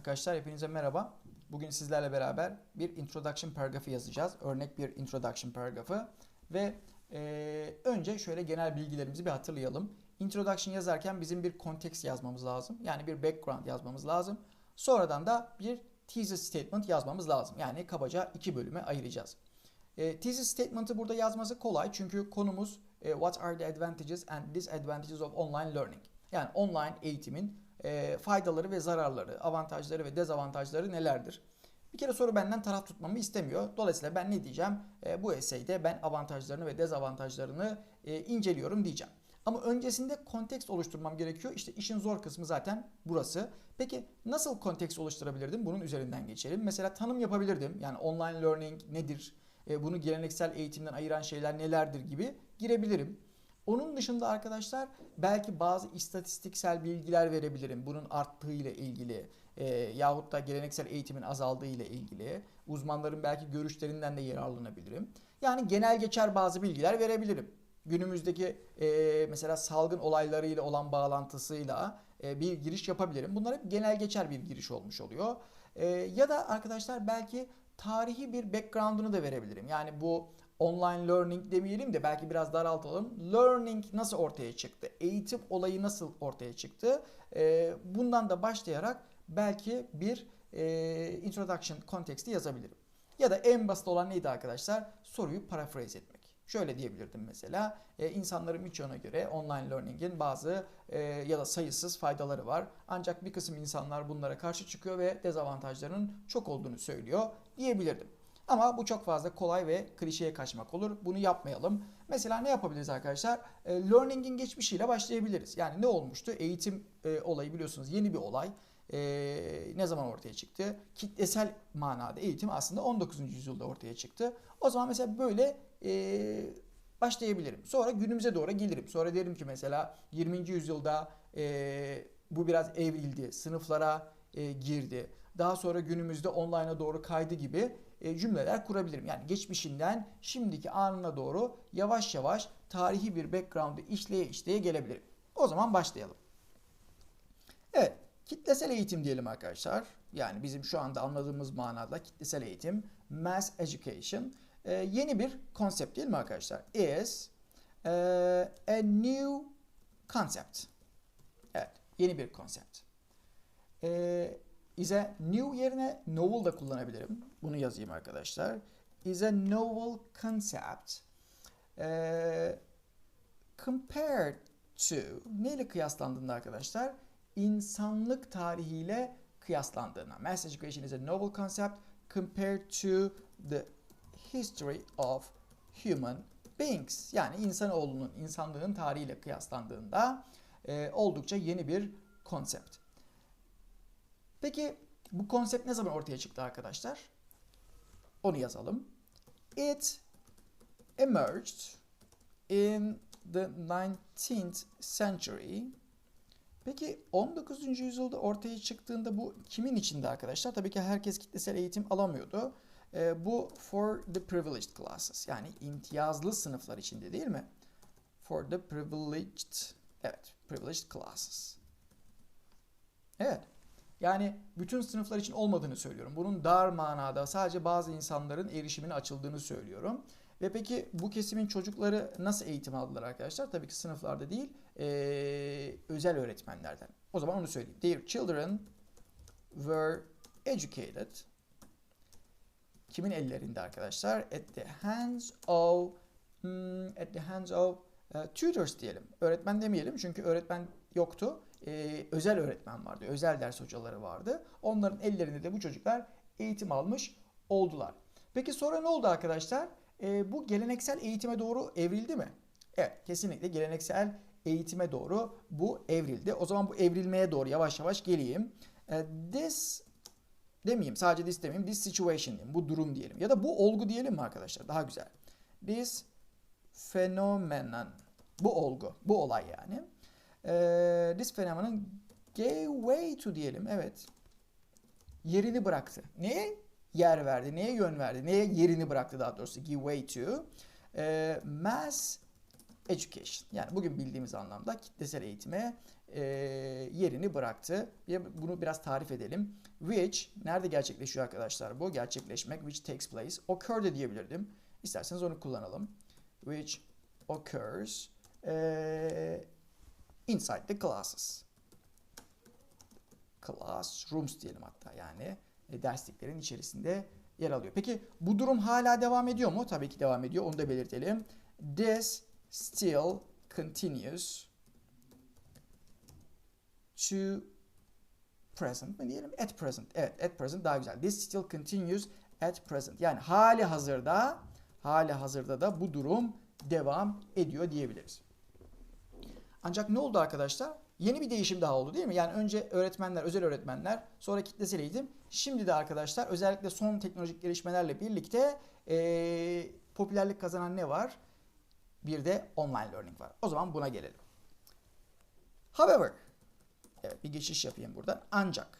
Arkadaşlar hepinize merhaba. Bugün sizlerle beraber bir introduction paragrafı yazacağız. Örnek bir introduction paragrafı. Ve e, önce şöyle genel bilgilerimizi bir hatırlayalım. Introduction yazarken bizim bir kontekst yazmamız lazım. Yani bir background yazmamız lazım. Sonradan da bir thesis statement yazmamız lazım. Yani kabaca iki bölüme ayıracağız. E, thesis statement'ı burada yazması kolay çünkü konumuz e, what are the advantages and disadvantages of online learning. Yani online eğitimin e, faydaları ve zararları, avantajları ve dezavantajları nelerdir? Bir kere soru benden taraf tutmamı istemiyor. Dolayısıyla ben ne diyeceğim? E, bu eseyde ben avantajlarını ve dezavantajlarını e, inceliyorum diyeceğim. Ama öncesinde kontekst oluşturmam gerekiyor. İşte işin zor kısmı zaten burası. Peki nasıl kontekst oluşturabilirdim? Bunun üzerinden geçelim. Mesela tanım yapabilirdim. Yani online learning nedir? E, bunu geleneksel eğitimden ayıran şeyler nelerdir gibi girebilirim. Onun dışında arkadaşlar belki bazı istatistiksel bilgiler verebilirim. Bunun arttığı ile ilgili e, yahut da geleneksel eğitimin azaldığı ile ilgili. Uzmanların belki görüşlerinden de yararlanabilirim. Yani genel geçer bazı bilgiler verebilirim. Günümüzdeki e, mesela salgın olaylarıyla olan bağlantısıyla e, bir giriş yapabilirim. Bunlar hep genel geçer bir giriş olmuş oluyor. E, ya da arkadaşlar belki tarihi bir background'unu da verebilirim. Yani bu online learning demeyelim de belki biraz daraltalım. Learning nasıl ortaya çıktı? Eğitim olayı nasıl ortaya çıktı? Ee, bundan da başlayarak belki bir e, introduction konteksti yazabilirim. Ya da en basit olan neydi arkadaşlar? Soruyu paraphrase etmek. Şöyle diyebilirdim mesela. E, insanların birçoğuna göre online learning'in bazı e, ya da sayısız faydaları var. Ancak bir kısım insanlar bunlara karşı çıkıyor ve dezavantajlarının çok olduğunu söylüyor diyebilirdim. Ama bu çok fazla kolay ve klişeye kaçmak olur. Bunu yapmayalım. Mesela ne yapabiliriz arkadaşlar? E, learning'in geçmişiyle başlayabiliriz. Yani ne olmuştu? Eğitim e, olayı biliyorsunuz yeni bir olay. E, ne zaman ortaya çıktı? Kitlesel manada eğitim aslında 19. yüzyılda ortaya çıktı. O zaman mesela böyle e, başlayabilirim. Sonra günümüze doğru gelirim. Sonra derim ki mesela 20. yüzyılda e, bu biraz evrildi. Sınıflara e, girdi. Daha sonra günümüzde online'a doğru kaydı gibi cümleler kurabilirim. Yani geçmişinden şimdiki anına doğru yavaş yavaş tarihi bir background'ı işleye işleye gelebilirim. O zaman başlayalım. Evet, kitlesel eğitim diyelim arkadaşlar. Yani bizim şu anda anladığımız manada kitlesel eğitim, mass education e, yeni bir konsept değil mi arkadaşlar? Is e, a new concept. Evet, yeni bir konsept. E, is a new yerine novel da kullanabilirim. Bunu yazayım arkadaşlar. Is a novel concept e, compared to neyle kıyaslandığında arkadaşlar? İnsanlık tarihiyle kıyaslandığına. Mass education is a novel concept compared to the history of human beings. Yani insanoğlunun, insanlığın tarihiyle kıyaslandığında e, oldukça yeni bir konsept. Peki bu konsept ne zaman ortaya çıktı arkadaşlar? Onu yazalım. It emerged in the 19th century. Peki 19. yüzyılda ortaya çıktığında bu kimin içinde arkadaşlar? Tabii ki herkes kitlesel eğitim alamıyordu. E, bu for the privileged classes yani imtiyazlı sınıflar içinde değil mi? For the privileged, evet privileged classes. Evet. Yani bütün sınıflar için olmadığını söylüyorum. Bunun dar manada sadece bazı insanların erişimine açıldığını söylüyorum. Ve peki bu kesimin çocukları nasıl eğitim aldılar arkadaşlar? Tabii ki sınıflarda değil, ee, özel öğretmenlerden. O zaman onu söyleyeyim. Their children were educated. Kimin ellerinde arkadaşlar? At the hands of hmm, at the hands of uh, tutors diyelim. Öğretmen demeyelim çünkü öğretmen yoktu. Ee, özel öğretmen vardı, özel ders hocaları vardı. Onların ellerinde de bu çocuklar eğitim almış oldular. Peki sonra ne oldu arkadaşlar? Ee, bu geleneksel eğitime doğru evrildi mi? Evet, kesinlikle geleneksel eğitime doğru bu evrildi. O zaman bu evrilmeye doğru yavaş yavaş geleyim. Ee, this demeyeyim, sadece this demeyeyim, this situation diyeyim, bu durum diyelim. Ya da bu olgu diyelim mi arkadaşlar? Daha güzel. This phenomenon, bu olgu, bu olay yani. Ee, this phenomenon gave to diyelim, evet. Yerini bıraktı. Neye? Yer verdi, neye yön verdi, neye yerini bıraktı daha doğrusu. Give way to. Ee, mass education. Yani bugün bildiğimiz anlamda kitlesel eğitime e, yerini bıraktı. Bunu biraz tarif edelim. Which, nerede gerçekleşiyor arkadaşlar bu? Gerçekleşmek, which takes place. Occur de diyebilirdim. İsterseniz onu kullanalım. Which occurs e, inside the classes. Classrooms diyelim hatta yani e, dersliklerin içerisinde yer alıyor. Peki bu durum hala devam ediyor mu? Tabii ki devam ediyor. Onu da belirtelim. This still continues to present mi diyelim? At present. Evet, at present daha güzel. This still continues at present. Yani hali hazırda hali hazırda da bu durum devam ediyor diyebiliriz. Ancak ne oldu arkadaşlar? Yeni bir değişim daha oldu değil mi? Yani önce öğretmenler, özel öğretmenler, sonra kitlesel eğitim. Şimdi de arkadaşlar özellikle son teknolojik gelişmelerle birlikte eee, popülerlik kazanan ne var? Bir de online learning var. O zaman buna gelelim. However, evet bir geçiş yapayım buradan. Ancak,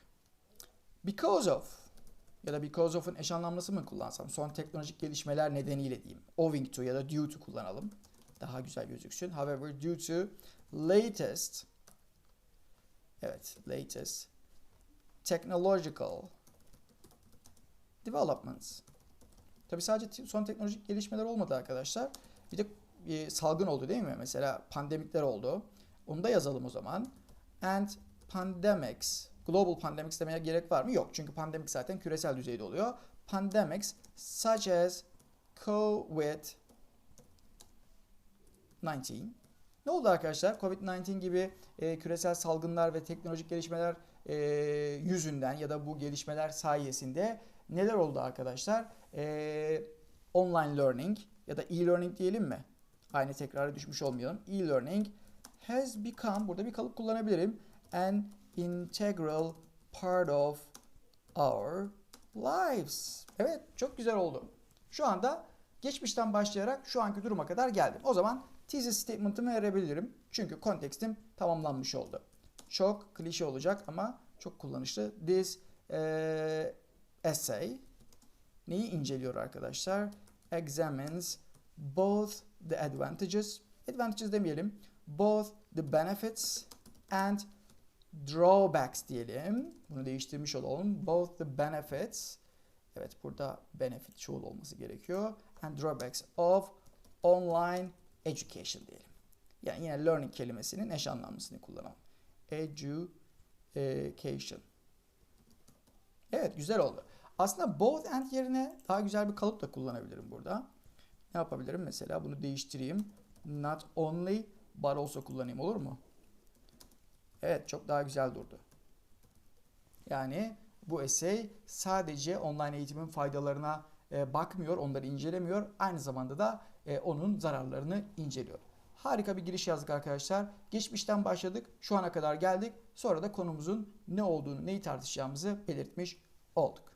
because of ya da because of'un eş anlamlısı mı kullansam? Son teknolojik gelişmeler nedeniyle diyeyim. Owing to ya da due to kullanalım. Daha güzel gözüksün. However, due to latest evet, latest technological developments. Tabii sadece son teknolojik gelişmeler olmadı arkadaşlar. Bir de e, salgın oldu değil mi? Mesela pandemikler oldu. Onu da yazalım o zaman. And pandemics. Global pandemics demeye gerek var mı? Yok. Çünkü pandemik zaten küresel düzeyde oluyor. Pandemics such as COVID 19. Ne oldu arkadaşlar? Covid-19 gibi e, küresel salgınlar ve teknolojik gelişmeler e, yüzünden ya da bu gelişmeler sayesinde neler oldu arkadaşlar? E, online learning ya da e-learning diyelim mi? Aynı tekrara düşmüş olmayalım. E-learning has become, burada bir kalıp kullanabilirim. An integral part of our lives. Evet, çok güzel oldu. Şu anda geçmişten başlayarak şu anki duruma kadar geldim. O zaman thesis statement'ımı verebilirim. Çünkü kontekstim tamamlanmış oldu. Çok klişe olacak ama çok kullanışlı. This eh, essay neyi inceliyor arkadaşlar? Examines both the advantages, advantages demeyelim, both the benefits and drawbacks diyelim. Bunu değiştirmiş olalım. Both the benefits, evet burada benefit çoğul olması gerekiyor. And drawbacks of online education diyelim. Yani yine learning kelimesinin eş anlamlısını kullanalım. Education. Evet güzel oldu. Aslında both and yerine daha güzel bir kalıp da kullanabilirim burada. Ne yapabilirim? Mesela bunu değiştireyim. Not only but also kullanayım olur mu? Evet çok daha güzel durdu. Yani bu essay sadece online eğitimin faydalarına bakmıyor, onları incelemiyor. Aynı zamanda da e, onun zararlarını inceliyor. Harika bir giriş yazdık arkadaşlar. Geçmişten başladık, şu ana kadar geldik. Sonra da konumuzun ne olduğunu, neyi tartışacağımızı belirtmiş olduk.